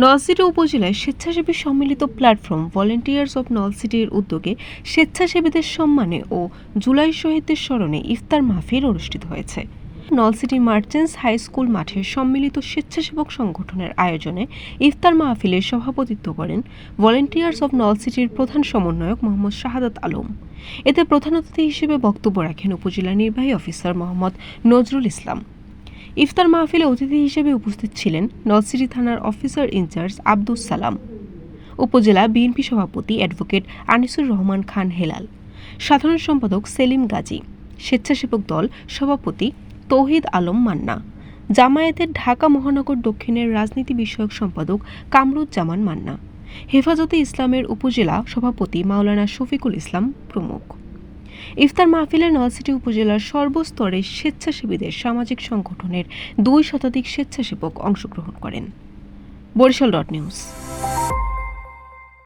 নলসিটি উপজেলায় স্বেচ্ছাসেবী সম্মিলিত প্ল্যাটফর্ম ভলেন্টিয়ার্স অব নলসিটির উদ্যোগে স্বেচ্ছাসেবীদের সম্মানে ও জুলাই শহীদদের স্মরণে ইফতার মাহফিল অনুষ্ঠিত হয়েছে। নলসিটি মার্চেন্টস হাই স্কুল মাঠে সম্মিলিত স্বেচ্ছাসেবক সংগঠনের আয়োজনে ইফতার মাহফিলের সভাপতিত্ব করেন ভলেন্টিয়ার্স অব নলসিটির প্রধান সমন্বয়ক মোহাম্মদ শাহাদাত আলম। এতে প্রধান অতিথি হিসেবে বক্তব্য রাখেন উপজেলা নির্বাহী অফিসার মোহাম্মদ নজরুল ইসলাম। ইফতার মাহফিলে অতিথি হিসেবে উপস্থিত ছিলেন নলসিটি থানার অফিসার ইনচার্জ আব্দুস সালাম। উপজেলা বিএনপি সভাপতি অ্যাডভোকেট আনিসুর রহমান খান হেলাল। সাধারণ সম্পাদক সেলিম গাজী। স্বেচ্ছাসেবক দল সভাপতি তৌহিদ আলম মান্না। জামায়াতের ঢাকা মহানগর দক্ষিণের রাজনীতি বিষয়ক সম্পাদক কামরুজ্জামান মান্না। হেফাজতে ইসলামের উপজেলা সভাপতি মাওলানা শফিকুল ইসলাম প্রমুখ। ইফতার মাহফিলে নলসিটি উপজেলার সর্বস্তরে স্বেচ্ছাসেবীদের সামাজিক সংগঠনের দুই শতাধিক স্বেচ্ছাসেবক অংশগ্রহণ করেন। Barishal dot news.